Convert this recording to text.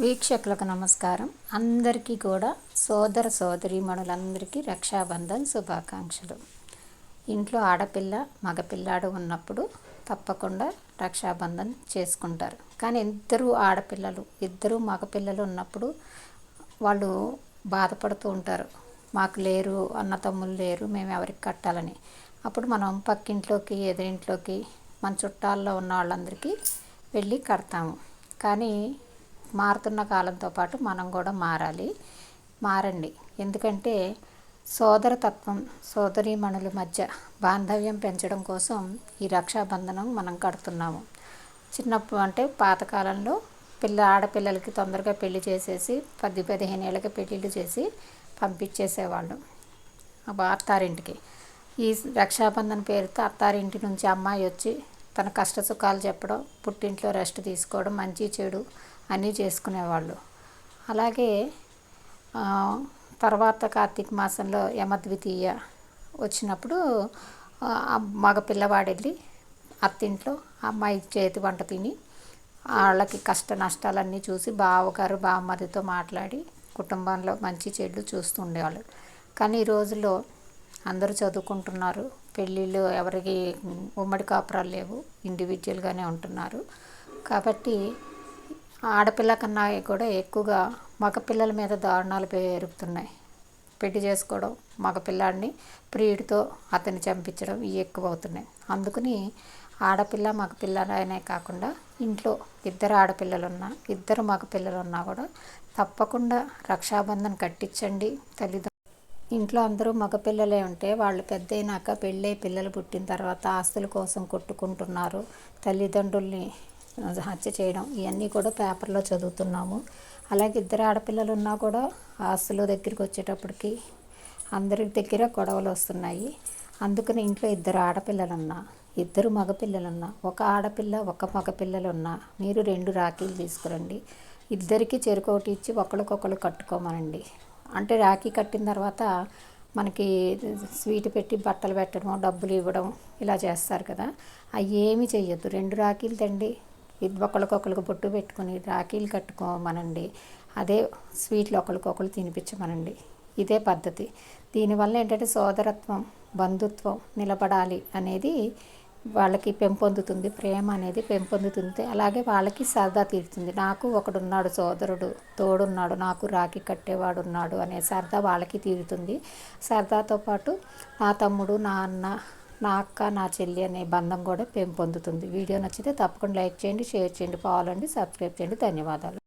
వీక్షకులకు నమస్కారం. అందరికీ కూడా సోదర సోదరీమణులందరికీ రక్షాబంధన్ శుభాకాంక్షలు. ఇంట్లో ఆడపిల్ల మగపిల్లాడు ఉన్నప్పుడు తప్పకుండా రక్షాబంధన్ చేసుకుంటారు. కానీ ఇద్దరు ఆడపిల్లలు ఇద్దరు మగపిల్లలు ఉన్నప్పుడు వాళ్ళు బాధపడుతూ ఉంటారు. మాకు లేరు అన్న తమ్ముళ్ళు లేరు మేము ఎవరికి కట్టాలని. అప్పుడు మనం పక్కింట్లోకి ఎదురింట్లోకి మన చుట్టాల్లో ఉన్న వాళ్ళందరికీ వెళ్ళి కడతాము. కానీ మారుతున్న కాలంతో పాటు మనం కూడా మారాలి. మారండి. ఎందుకంటే సోదరతత్వం సోదరీమణుల మధ్య బాంధవ్యం పెంచడం కోసం ఈ రక్షాబంధనం మనం కడుతున్నాము. చిన్నప్పుడు అంటే పాతకాలంలో పిల్ల ఆడపిల్లలకి తొందరగా పెళ్ళి చేసేసి పది పదిహేను ఏళ్ళకి పెళ్ళిళ్ళు చేసి పంపించేసేవాళ్ళు. అత్తారింటికి. ఈ రక్షాబంధన పేరుతో అత్తారింటి నుంచి అమ్మాయి వచ్చి తన కష్ట సుఖాలు చెప్పడం పుట్టింట్లో రెస్ట్ తీసుకోవడం మంచి చెడు అన్నీ చేసుకునేవాళ్ళు. అలాగే తర్వాత కార్తీక మాసంలో యమద్వితీయ వచ్చినప్పుడు మగ పిల్లవాడు వెళ్ళి అత్తింట్లో అమ్మాయి చేతి వంట తిని వాళ్ళకి కష్ట నష్టాలన్నీ చూసి బావగారు బామ్మదితో మాట్లాడి కుటుంబంలో మంచి చెడ్లు చూస్తూ ఉండేవాళ్ళు. కానీ ఈ రోజుల్లో అందరూ చదువుకుంటున్నారు. పెళ్ళిళ్ళు ఎవరికి ఉమ్మడి కాపురాలు లేవు. ఇండివిజువల్గానే ఉంటున్నారు. కాబట్టి ఆడపిల్ల కన్నా కూడా ఎక్కువగా మగపిల్లల మీద దారుణాలు పెరుగుతున్నాయి పెళ్ళి చేసుకోవడం మగపిల్లాడిని ప్రియుడితో అతన్ని చంపించడం ఇవి ఎక్కువ అవుతున్నాయి అందుకని ఆడపిల్ల మగపిల్లనే కాకుండా ఇంట్లో ఇద్దరు ఆడపిల్లలు ఉన్నా ఇద్దరు మగపిల్లలు ఉన్నా కూడా తప్పకుండా రక్షాబంధన్ కట్టించండి తల్లిదండ్రులు. ఇంట్లో అందరూ మగపిల్లలే ఉంటే వాళ్ళు పెద్ద అయినాక పెళ్ళై పిల్లలు పుట్టిన తర్వాత ఆస్తుల కోసం కొట్టుకుంటున్నారు తల్లిదండ్రుల్ని. హత్య చేయడం ఇవన్నీ కూడా పేపర్లో చదువుతున్నాము. అలాగే ఇద్దరు ఆడపిల్లలు ఉన్నా కూడా ఆస్తుల దగ్గరికి వచ్చేటప్పటికి అందరి దగ్గర గొడవలు వస్తున్నాయి. అందుకని ఇంట్లో ఇద్దరు ఆడపిల్లలున్నా ఇద్దరు మగపిల్లలున్నా ఒక ఆడపిల్ల ఒక మగపిల్లలు ఉన్నా మీరు రెండు రాఖీలు తీసుకురండి. ఇద్దరికి చెరుకోటి ఇచ్చి ఒకరికొకరు కట్టుకోమనండి. అంటే రాఖీ కట్టిన తర్వాత మనకి స్వీట్ పెట్టి బట్టలు పెట్టడం డబ్బులు ఇవ్వడం ఇలా చేస్తారు కదా. అవి ఏమి చెయ్యొద్దు. రెండు రాఖీలు తండి ఇది ఒకరికొకరికి బొట్టు పెట్టుకొని రాఖీలు కట్టుకోమనండి. అదే స్వీట్లు ఒకరికొకరు తినిపించమనండి. ఇదే పద్ధతి. దీనివల్ల ఏంటంటే సోదరత్వం బంధుత్వం నిలబడాలి అనేది వాళ్ళకి పెంపొందుతుంది. ప్రేమ అనేది పెంపొందుతుంది. అలాగే వాళ్ళకి సరదా తీరుతుంది. నాకు ఒకడున్నాడు సోదరుడు తోడున్నాడు నాకు రాఖీ కట్టేవాడు ఉన్నాడు అనే సరదా వాళ్ళకి తీరుతుంది. సరదాతో పాటు నా తమ్ముడు నా అన్న నా అక్క నా చెల్లి అనే బంధం కూడా పెంపొందుతుంది వీడియో నచ్చితే తప్పకుండా లైక్ చేయండి షేర్ చేయండి ఫాలో అండి సబ్స్క్రైబ్ చేయండి. ధన్యవాదాలు.